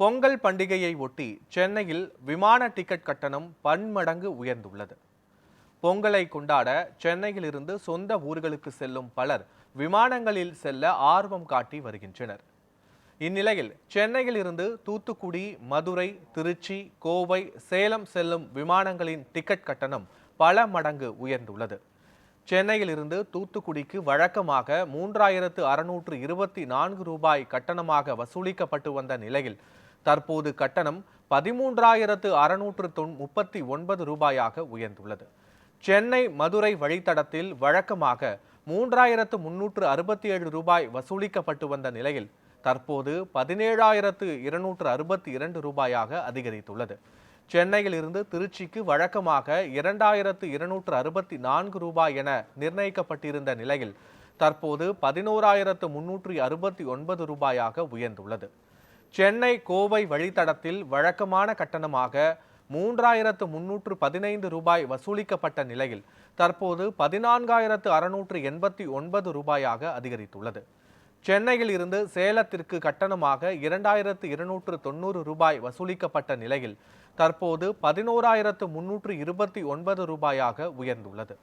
பொங்கல் பண்டிகையை ஒட்டி சென்னையில் விமான டிக்கெட் கட்டணம் பன்மடங்கு உயர்ந்துள்ளது. பொங்கலை கொண்டாட சென்னையிலிருந்து சொந்த ஊர்களுக்கு செல்லும் பலர் விமானங்களில் செல்ல ஆர்வம் காட்டி வருகின்றனர். இந்நிலையில் சென்னையில் இருந்து தூத்துக்குடி மதுரை திருச்சி கோவை சேலம் செல்லும் விமானங்களின் டிக்கெட் கட்டணம் பல மடங்கு உயர்ந்துள்ளது. சென்னையில் இருந்து தூத்துக்குடிக்கு வழக்கமாக மூன்றாயிரத்து அறுநூற்று இருபத்தி நான்கு ரூபாய் கட்டணமாக வசூலிக்கப்பட்டு வந்த நிலையில் தற்போது கட்டணம் பதிமூன்றாயிரத்து அறுநூற்று தொன் முப்பத்தி ஒன்பது ரூபாயாக உயர்ந்துள்ளது. சென்னை மதுரை வழித்தடத்தில் வழக்கமாக மூன்றாயிரத்து முன்னூற்று அறுபத்தி ஏழு ரூபாய் வசூலிக்கப்பட்டு வந்த நிலையில் தற்போது பதினேழாயிரத்து இருநூற்று அறுபத்தி இரண்டு ரூபாயாக அதிகரித்துள்ளது. சென்னையில் இருந்து திருச்சிக்கு வழக்கமாக இரண்டாயிரத்து இருநூற்று அறுபத்தி நான்கு ரூபாய் என நிர்ணயிக்கப்பட்டிருந்த நிலையில் தற்போது பதினோராயிரத்து முன்னூற்றி அறுபத்தி ஒன்பது ரூபாயாக உயர்ந்துள்ளது. சென்னை கோவை வழித்தடத்தில் வழக்கமான கட்டணமாக மூன்றாயிரத்து முன்னூற்று பதினைந்து ரூபாய் வசூலிக்கப்பட்ட நிலையில் தற்போது பதினான்காயிரத்து அறுநூற்று எண்பத்தி ஒன்பது ரூபாயாக அதிகரித்துள்ளது. சென்னையில் இருந்து சேலத்திற்கு கட்டணமாக இரண்டாயிரத்து இருநூற்று தொண்ணூறு ரூபாய் வசூலிக்கப்பட்ட நிலையில் தற்போது பதினோராயிரத்து முன்னூற்று இருபத்தி ஒன்பது ரூபாயாக உயர்ந்துள்ளது.